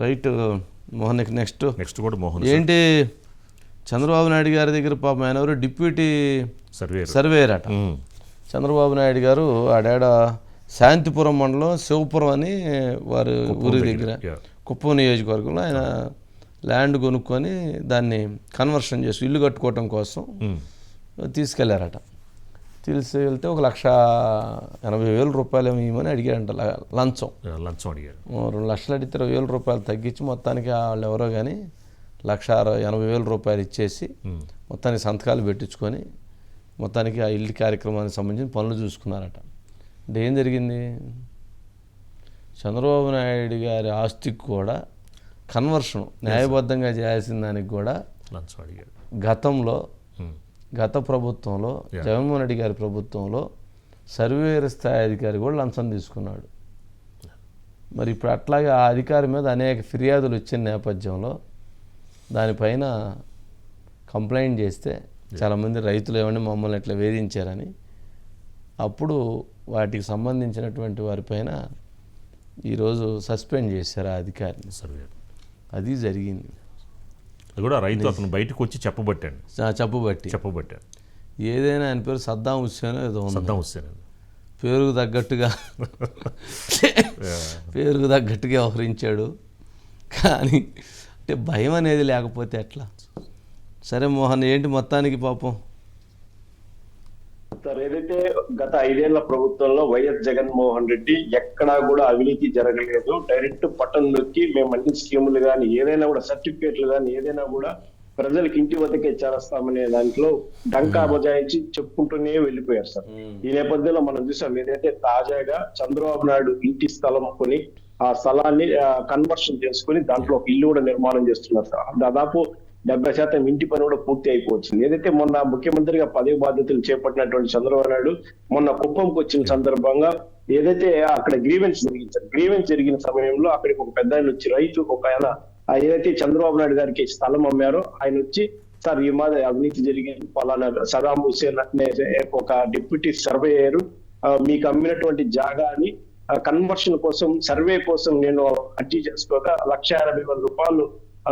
Right Mohan next next కూడా మోహన్ ఏంటి? చంద్రబాబు నాయుడు గారి దగ్గర పాపం ఆయన ఎవరు? డిప్యూటీ సర్వేర్ సర్వేయర్ అట. చంద్రబాబు నాయుడు గారు ఆడాడ శాంతిపురం మండలం శివపురం అని వారి ఊరి దగ్గర కుప్పం నియోజకవర్గంలో ఆయన ల్యాండ్ కొనుక్కొని దాన్ని కన్వర్షన్ చేసి ఇల్లు కట్టుకోవటం కోసం తీసుకెళ్ళారట. తీసుకెళ్తే ఒక లక్ష ఎనభై వేల రూపాయలు ఏమో ఇవ్వమని అడిగాడంట లంచం. లంచం అడిగారు రెండు లక్షలు అడిగితే ఇరవై వేల రూపాయలు తగ్గించి మొత్తానికి వాళ్ళు ఎవరో కానీ లక్ష అరవై ఎనభై వేల రూపాయలు ఇచ్చేసి. మొత్తానికి సంతకాలు పెట్టించుకొని మొత్తానికి ఆ ఇల్లు కార్యక్రమానికి సంబంధించిన పనులు చూసుకున్నారట. అంటే ఏం జరిగింది? చంద్రబాబు నాయుడు గారి ఆస్తికి కూడా కన్వర్షన్ న్యాయబద్ధంగా చేయాల్సిన దానికి కూడా లంచం అడిగారు గతంలో. గత ప్రభుత్వంలో. జగన్మోహన్ రెడ్డి గారి ప్రభుత్వంలో సర్వేయర్ స్థాయి అధికారి కూడా లంచం తీసుకున్నాడు. మరి ఇప్పుడు అట్లాగే ఆ అధికారి మీద అనేక ఫిర్యాదులు వచ్చిన నేపథ్యంలో దానిపైన కంప్లైంట్ చేస్తే చాలామంది రైతులు ఏమని మమ్మల్ని ఇట్లా వేధించారని. అప్పుడు వాటికి సంబంధించినటువంటి వారిపైన ఈరోజు సస్పెండ్ చేశారు ఆ అధికారిని. సర్వేర్ అది జరిగింది. అది కూడా రైతు అతను బయటకు వచ్చి చెప్పబట్టాడు. చెప్పుబట్టి. చెప్పబట్టాడు. ఏదైనా ఆయన పేరు సద్దాం హుస్సేన్ ఏదో సద్దాం హుస్సేన్ పేరుకు తగ్గట్టుగా పేరుకు తగ్గట్టుగా వ్యవహరించాడు. కానీ అంటే భయం అనేది లేకపోతే ఎట్లా? సరే మోహన్ ఏంటి మొత్తానికి పాపం? సార్ ఏదైతే గత ఐదేళ్ళ ప్రభుత్వంలో వైఎస్ జగన్మోహన్ రెడ్డి ఎక్కడా కూడా అవినీతి జరగలేదు. డైరెక్ట్ పట్టణం నొక్కి మేము అన్ని స్కీములు కానీ ఏదైనా కూడా సర్టిఫికేట్లు కానీ ఏదైనా కూడా ప్రజలకు ఇంటి వద్దకే చేరస్తామనే దాంట్లో డంకా బజాయించి చెప్పుకుంటూనే వెళ్ళిపోయారు సార్. ఈ నేపథ్యంలో మనం చూసాం ఏదైతే తాజాగా చంద్రబాబు నాయుడు ఇంటి స్థలం కొని ఆ స్థలాన్ని కన్వర్షన్ చేసుకుని దాంట్లో ఒక ఇల్లు కూడా నిర్మాణం చేస్తున్నారు సార్. దాదాపు డెబ్బై శాతం ఇంటి పని కూడా పూర్తి అయిపోవచ్చింది. ఏదైతే మొన్న ముఖ్యమంత్రిగా పదవి బాధ్యతలు చేపట్టినటువంటి చంద్రబాబు నాయుడు మొన్న కుప్పంకి వచ్చిన సందర్భంగా ఏదైతే అక్కడ గ్రీవెన్స్ జరిగించారు గ్రీవెన్స్ జరిగిన సమయంలో అక్కడికి ఒక పెద్ద ఆయన వచ్చి రైతు ఒక ఆయన ఏదైతే చంద్రబాబు నాయుడు గారికి స్థలం అమ్మారో ఆయన వచ్చి సార్ ఈ మాదిరి అవినీతి జరిగింది పలానా సదాం హుసేన్ అనే ఒక డిప్యూటీ సర్వేయర్ మీకు అమ్మినటువంటి జాగాని కన్వర్షన్ కోసం సర్వే కోసం నేను అర్జీ చేసుకోగా లక్ష యాభై వేల రూపాయలు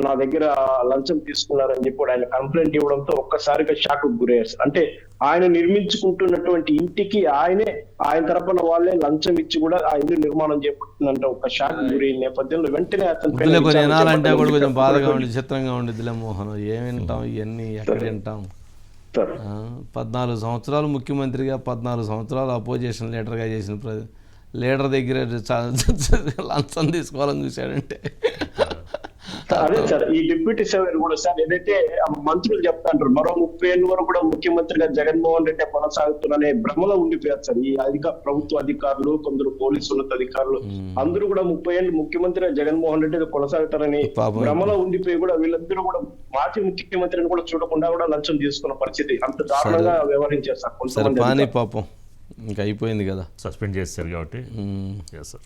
నా దగ్గర లంచం తీసుకున్నారని చెప్పి ఆయన కంప్లైంట్ ఇవ్వడంతో ఒక్కసారిగా షాక్ గురయ్యారు. అంటే ఆయన నిర్మించుకుంటున్నటువంటి ఇంటికి ఆయనే ఆయన తరపున వాళ్ళే లంచం ఇచ్చి కూడా ఆ ఇల్లు నిర్మాణం చేపడుతుందంటే ఒక షాక్ గురైన నేపథ్యంలో. వెంటనే అతని వినాలంటే కూడా కొంచెం బాధగా ఉండి చిత్రంగా ఉండిద్దిలే మోహన్ ఏం వింటాం ఇవన్నీ ఎక్కడ వింటాం? పద్నాలుగు సంవత్సరాలు ముఖ్యమంత్రిగా పద్నాలుగు సంవత్సరాలు అపోజిషన్ లీడర్గా చేసిన లీడర్ దగ్గర లంచం తీసుకోవాలని చూశాడంటే. అదే సార్ ఈ డిప్యూటీ సర్వేర్ కూడా సార్ ఏదైతే మంత్రులు చెప్తాంటారు మరో ముప్పై ఏళ్ళ వరకు కూడా ముఖ్యమంత్రిగా జగన్మోహన్ రెడ్డి కొనసాగుతున్నారనే భ్రమలో ఉండిపోయారు సార్. ఈ అధిక ప్రభుత్వ అధికారులు కొందరు పోలీసు ఉన్నత అధికారులు అందరూ కూడా ముప్పై ఏళ్ళు ముఖ్యమంత్రిగా జగన్మోహన్ రెడ్డి కొనసాగుతారని. భ్రమలో ఉండిపోయి కూడా వీళ్ళందరూ కూడా మాజీ ముఖ్యమంత్రిని కూడా చూడకుండా కూడా లంచం తీసుకున్న పరిస్థితి అంత దారుణంగా వ్యవహరించారు సార్ సరే కొంతమంది. పాపం. ఇంకా అయిపోయింది కదా. సస్పెండ్ చేశారు కాబట్టి. సార్